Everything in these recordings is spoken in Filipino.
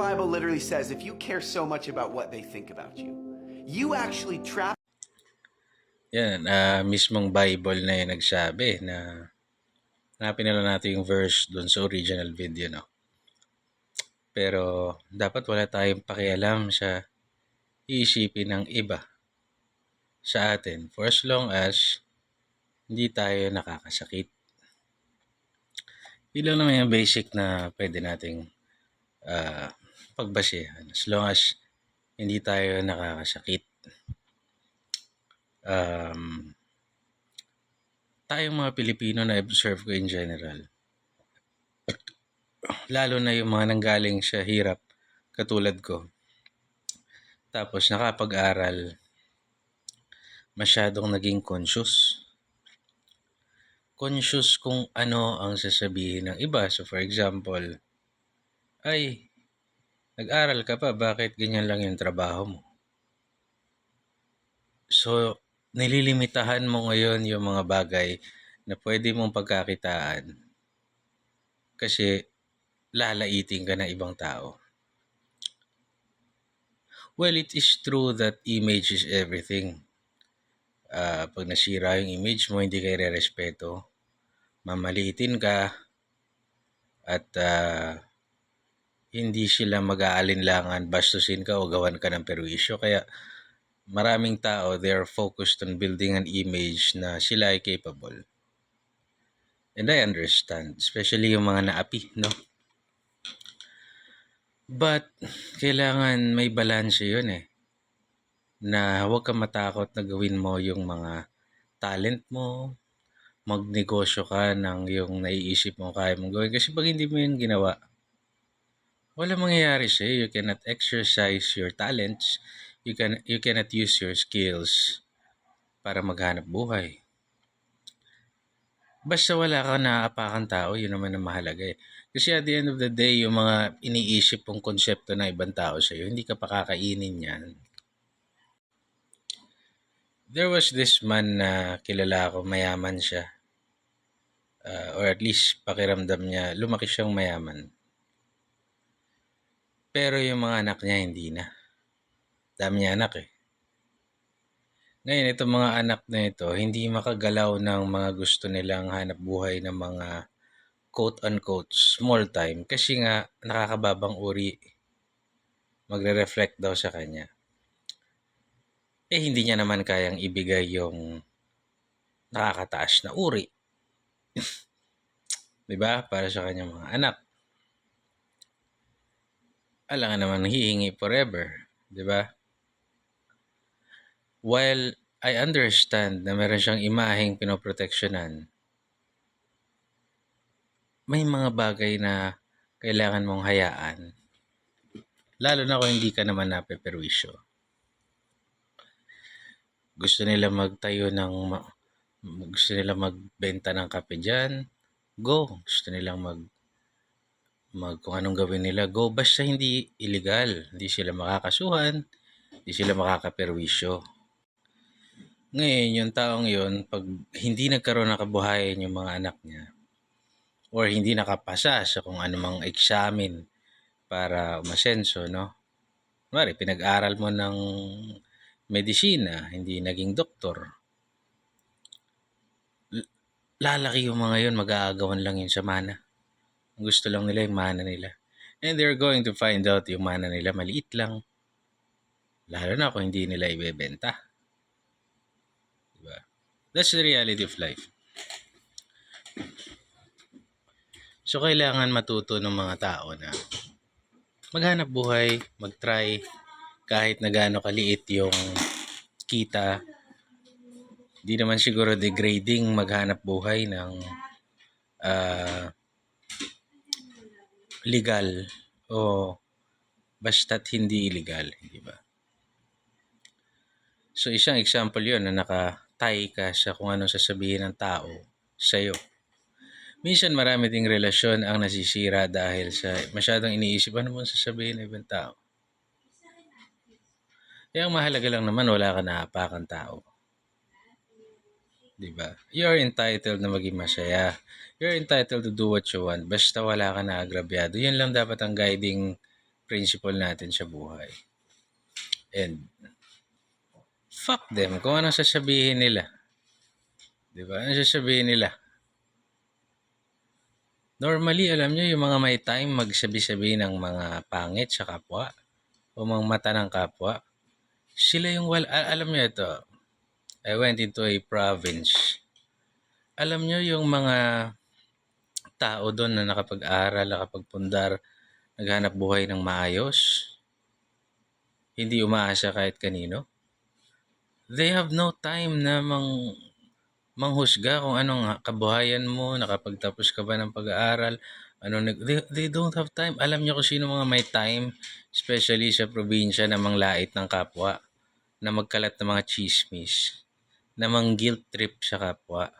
Bible literally says if you care so much about what they think about you, you actually trap Yan, ah, mismong Bible na yung nagsabi na hanapin na lang natin yung verse doon sa original video, no? Pero dapat wala tayong pakialam sa iisipin ng iba sa atin for as long as hindi tayo nakakasakit. Lang naman yung basic na pwede nating ah, pagbasihan. As long as hindi tayo nakakasakit. Um, tayong mga Pilipino na observe ko in general, lalo na yung mga nanggaling sa hirap katulad ko. Tapos nakapag-aral, masyadong naging conscious. Conscious kung ano ang sasabihin ng iba. So for example, ay, nag-aral ka pa, bakit ganyan lang yung trabaho mo? So, nililimitahan mo ngayon yung mga bagay na pwede mong pagkakitaan kasi lalaitin ka ng ibang tao. Well, it is true that image is everything. Ah, pag nasira yung image mo, hindi ka respeto mamaliitin ka at ah, hindi sila mag-aalinlangan, bastusin ka o gawan ka ng perwisyo. Kaya maraming tao, they are focused on building an image na sila ay capable. And I understand, especially yung mga naapi, no? But, kailangan may balance yun eh. Na huwag ka matakot na gawin mo yung mga talent mo, magnegosyo ka ng yung naiisip mo kaya mong gawin. Kasi pag hindi mo yun ginawa, wala mangyayari sa'yo. You cannot exercise your talents. You, can, you cannot use your skills para maghanap buhay. Basta wala ka naaapakan tao, yun naman ang mahalaga eh. Kasi at the end of the day, yung mga iniisip mong konsepto ng ibang tao sa'yo, hindi ka pakakainin yan. There was this man na kilala ko, mayaman siya. Uh, or at least pakiramdam niya, lumaki siyang mayaman. Pero yung mga anak niya, hindi na. Dami niya anak eh. Ngayon, itong mga anak na ito, hindi makagalaw ng mga gusto nilang hanap buhay ng mga quote-unquote small time kasi nga nakakababang uri magre-reflect daw sa kanya. Eh, hindi niya naman kayang ibigay yung nakakataas na uri. 'Di ba? Para sa kanyang mga anak. Alangan naman hihingi forever, 'di ba? While I understand na meron siyang imaheng pinoproteksyonan, may mga bagay na kailangan mong hayaan. Lalo na kung hindi ka naman napeperwisyo. Gusto nila magtayo ng gusto nila magbenta ng kape dyan, go. Gusto nilang mag mag kung anong gawin nila, go. Basta hindi illegal. Hindi sila makakasuhan, hindi sila makakaperwisyo. Ngayon, yung taong yun, pag hindi nagkaroon ng kabuhayan yung mga anak niya, or hindi nakapasa sa kung anumang examen para umasenso, no? Mari, pinag-aral mo ng medisina, hindi naging doktor. Lalaki yung mga yun, mag-aagawan lang yun sa mana. Gusto lang nila yung mana nila. And they're going to find out yung mana nila maliit lang. Lalo na kung hindi nila ibebenta. Diba? That's the reality of life. So, kailangan matuto ng mga tao na maghanap buhay, mag-try, kahit na gaano kaliit yung kita. Di naman siguro degrading maghanap buhay ng ah, legal o basta't hindi illegal, di ba? So, isang example yun na naka-tie ka sa kung ano sasabihin ng tao sa'yo. Minsan marami ding relasyon ang nasisira dahil sa masyadong iniisip ano bang sasabihin ng ibang tao. Kaya ang mahalaga lang naman wala ka naapakan tao. 'Di ba? You're entitled na maging masaya. You're entitled to do what you want. Basta wala ka na agrabyado. Yan lang dapat ang guiding principle natin sa buhay. And fuck them kung anong sasabihin nila. Di ba? Ano sasabihin nila? Normally, alam nyo, yung mga may time magsabi-sabi ng mga pangit sa kapwa o mga mata ng kapwa, sila yung wal... al- alam nyo ito, I went into a province. Alam nyo yung mga tao doon na nakapag-aral, nakapagpundar, naghanap buhay ng maayos, hindi umaasa kahit kanino. They have no time na mang manghusga kung anong kabuhayan mo, nakapagtapos ka ba ng pag-aaral, ano, they, they don't have time. Alam niyo kung sino mga may time, especially sa probinsya na manglait ng kapwa, na magkalat ng mga chismis, na mang guilt trip sa kapwa,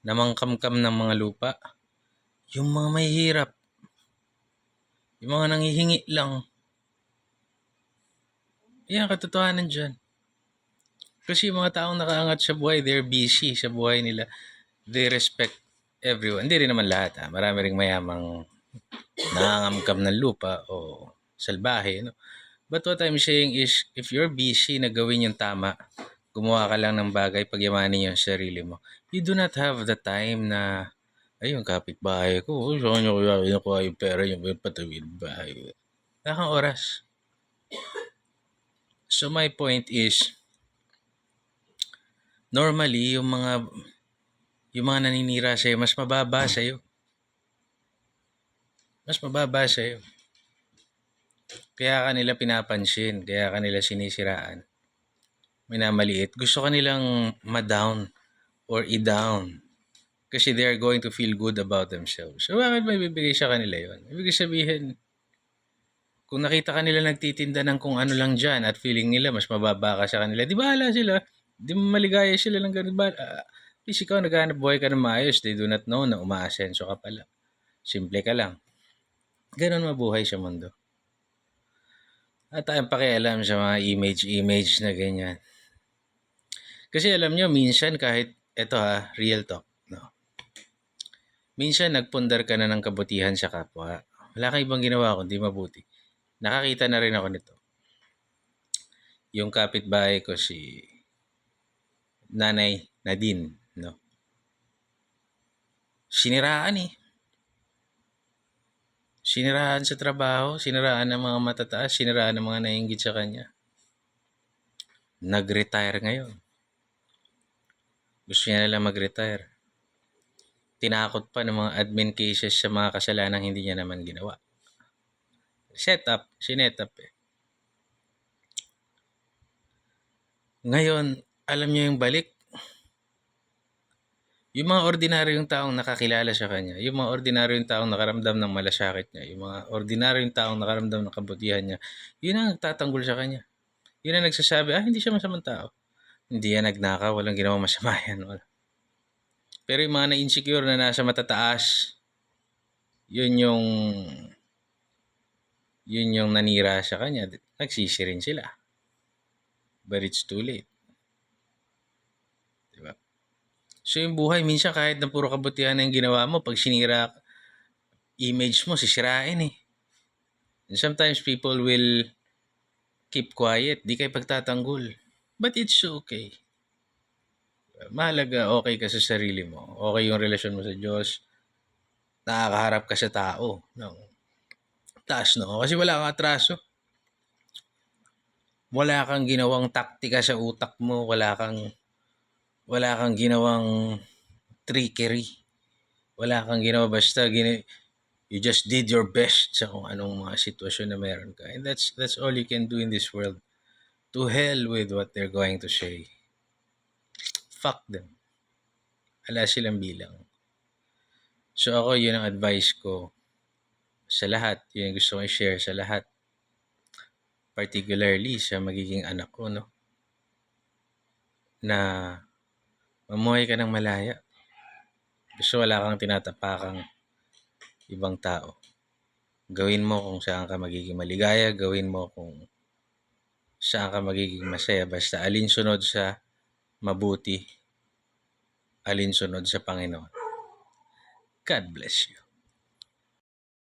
na mangkamkam ng mga lupa, yung mga may hirap, yung mga nangihingi lang. Yan, katotohanan dyan. Kasi yung mga taong nakaangat sa buhay, they're busy sa buhay nila. They respect everyone. Hindi rin naman lahat. Ha? Marami ring mayamang nangangamkam ng lupa o salbahe. No? But what I'm saying is, if you're busy na gawin yung tama, gumawa ka lang ng bagay, pagyamanin yung sarili mo, you do not have the time na, ayun, kapitbahay ko, oh, saan nyo kaya nakuha yung pera yung patawid bahay. Wala kang oras. So my point is, normally, yung mga yung mga naninira sa'yo, mas mababa sa'yo. Mas mababa sa'yo. Kaya kanila pinapansin, kaya kanila sinisiraan. Minamaliit. Gusto kanilang ma-down or i-down. Kasi they are going to feel good about themselves. So bakit may bibigay sa kanila yon? Ibig sabihin, kung nakita kanila nagtitinda ng kung ano lang dyan at feeling nila mas mababa ka sa kanila, di bahala sila. Di maligaya sila ng ganun ba? Uh, please ikaw, naghahanap buhay ka ng maayos. They do not know na umaasenso ka pala. Simple ka lang. Ganon mabuhay sa mundo. At tayong pakialam sa mga image-image na ganyan. Kasi alam nyo, minsan kahit, eto ha, real talk, no? Minsan nagpundar ka na ng kabutihan sa kapwa. Wala kang ibang ginawa kundi mabuti. Nakakita na rin ako nito. Yung kapitbahay ko si Nanay Nadine, no? Siniraan eh. Siniraan sa trabaho, siniraan ng mga matataas, siniraan ng mga nainggit sa kanya. Nag-retire ngayon. Gusto niya nila mag-retire. Tinakot pa ng mga admin cases sa mga kasalanang hindi niya naman ginawa. Set up, sinet up eh. Ngayon, alam niyo yung balik, yung mga ordinaryong taong nakakilala sa kanya, yung mga ordinaryong taong nakaramdam ng malasakit niya, yung mga ordinaryong taong nakaramdam ng kabutihan niya, yun ang nagtatanggol sa kanya. Yun ang nagsasabi, ah, hindi siya masamang tao. Hindi yan nagnakaw, walang ginawang masama yan. Wala. Pero yung mga na-insecure na nasa matataas, yun yung yun yung nanira sa kanya, nagsisi rin sila. But it's too late. Diba? So yung buhay, minsan kahit na puro kabutihan ang ginawa mo, pag sinira image mo, sisirain eh. And sometimes people will keep quiet, di kayo pagtatanggol. But it's okay. Mahalaga, okay ka sa sarili mo. Okay yung relasyon mo sa Diyos. Nakakaharap ka sa tao. No? Taas, no? Kasi wala kang atraso. Wala kang ginawang taktika sa utak mo. Wala kang wala kang ginawang trickery. Wala kang ginawa basta gina, you just did your best sa kung anong mga sitwasyon na meron ka. And that's that's all you can do in this world. To hell with what they're going to say. Fuck them. Wala silang bilang. So ako, yun ang advice ko sa lahat. Yun ang gusto ko i-share sa lahat. Particularly sa magiging anak ko, no? Na mamuhay ka ng malaya. Gusto wala kang tinatapakang ibang tao. Gawin mo kung saan ka magiging maligaya, gawin mo kung saan ka magiging masaya. Basta alinsunod sa mabuti, alinsunod sa Panginoon. God bless you.